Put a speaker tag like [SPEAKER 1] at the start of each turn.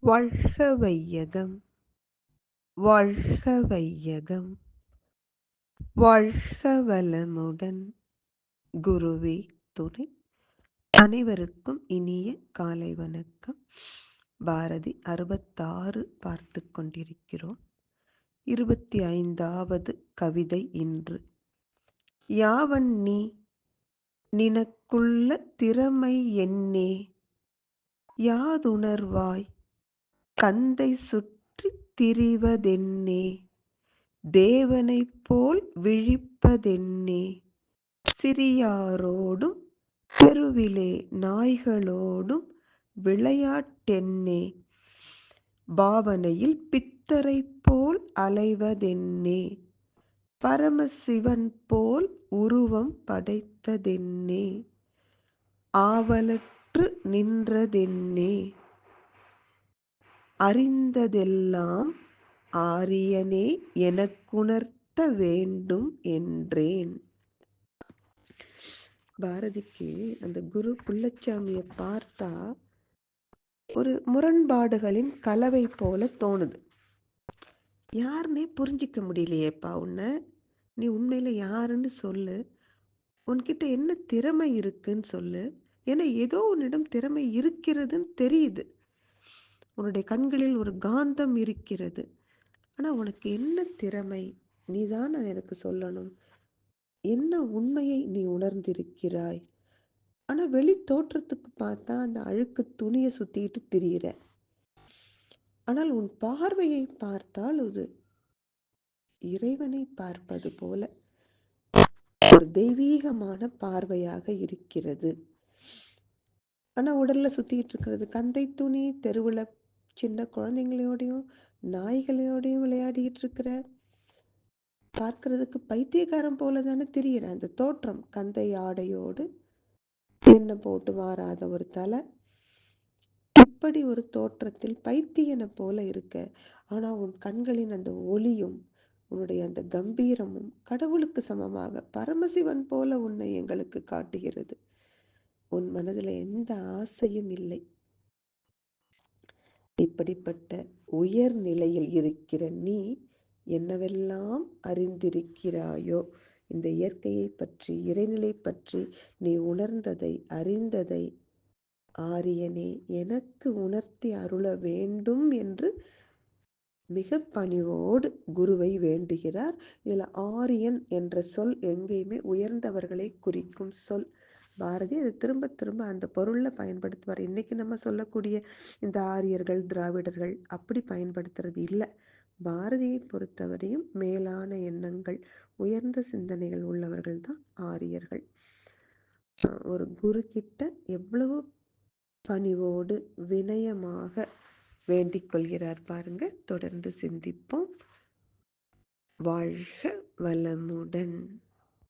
[SPEAKER 1] வாழ்க வையகம் வாழ்க வையகம் வாழ்க வளமுடன் குருவே துணை. அனைவருக்கும் இனிய காலை வணக்கம். பாரதி அறுபத்தாறு பார்த்து கொண்டிருக்கிறோம். இருபத்தி ஐந்தாவது கவிதை இன்று. யாவன் நீ? நினக்குள்ள திறமை என்னே? யாதுணர்வாய்? கந்தை சுற்றி திரிவதென்னே? தேவனைப் போல் விழிப்பதென்னே? சிறியாரோடும் தெருவிலே நாய்களோடும் விளையாட்டென்னே? பாவனையில் பித்தரைப் போல் அலைவதென்னே? பரமசிவன் போல் உருவம் படைத்ததென்னே? ஆவலற்று நின்றதென்னே? அறிந்ததெல்லாம் ஆரியனே எனக்குணர்த்த வேண்டும் என்றேன். பாரதிக்கு அந்த குரு புள்ளச்சாமியை பார்த்தா ஒரு முரண்பாடுகளின் கலவை போல தோணுது. யாருன்னே புரிஞ்சிக்க முடியலையேப்பா உன்னை. நீ உண்மையில யாருன்னு சொல்லு. உன்கிட்ட என்ன திறமை இருக்குன்னு சொல்லு. ஏன்னா ஏதோ உன்னிடம் திறமை இருக்கிறதுன்னு தெரியுது. உன்னுடைய கண்களில் ஒரு காந்தம் இருக்கிறது. ஆனா உனக்கு என்ன திறமை? நீதான் அதை எனக்கு சொல்லணும். என்ன உண்மையை நீ உணர்ந்திருக்கிறாய்? ஆனா வெளி தோற்றத்துக்கு பார்த்தா அந்த அழுக்கு துணியை சுத்திட்டு திரியிற. ஆனால் உன் பார்வையை பார்த்தால் அது இறைவனை பார்ப்பது போல ஒரு தெய்வீகமான பார்வையாக இருக்கிறது. ஆனா உடல்ல சுத்திட்டு இருக்கிறது கந்தை துணி தெருவுல சின்ன குழந்தைங்களோடையும் நாய்களோடையும் விளையாடிட்டு இருக்கிற பார்க்கறதுக்கு பைத்தியக்காரன் போல தானே தெரியுற அந்த தோற்றம். கந்தை ஆடையோடு என்ன போட்டு மாறாத ஒரு தலை. இப்படி ஒரு தோற்றத்தில் பைத்தியனை போல இருக்க ஆனா உன் கண்களின் அந்த ஒளியும் உன்னுடைய அந்த கம்பீரமும் கடவுளுக்கு சமமாக பரமசிவன் போல உன்னை எங்களுக்கு காட்டுகிறது. உன் மனதில் எந்த ஆசையும் இல்லை. இப்படிப்பட்ட உயர் நிலையில் இருக்கிற நீ என்னவெல்லாம் அறிந்திருக்கிறாயோ இந்த இயற்கையை பற்றி இறைநிலை பற்றி நீ உணர்ந்ததை அறிந்ததை ஆரியனே எனக்கு உணர்த்தி அருள வேண்டும் என்று மிக பணிவோடு குருவை வேண்டுகிறார். இதில் ஆரியன் என்ற சொல் எங்கேயுமே உயர்ந்தவர்களை குறிக்கும் சொல் பாரதி அதை திரும்ப திரும்ப அந்த பொருளில் பயன்படுத்துவார். இன்னைக்கு நம்ம சொல்லக்கூடிய இந்த ஆரியர்கள் திராவிடர்கள் அப்படி பயன்படுத்துறது இல்லை. பாரதியை பொறுத்தவரையும் மேலான எண்ணங்கள் உயர்ந்த சிந்தனைகள் உள்ளவர்கள் தான் ஆரியர்கள். ஒரு குரு கிட்ட எவ்வளவு பணிவோடு வினயமாக வேண்டிக் கொள்கிறார் பாருங்க. தொடர்ந்து சிந்திப்போம். வாழ்க வளமுடன்.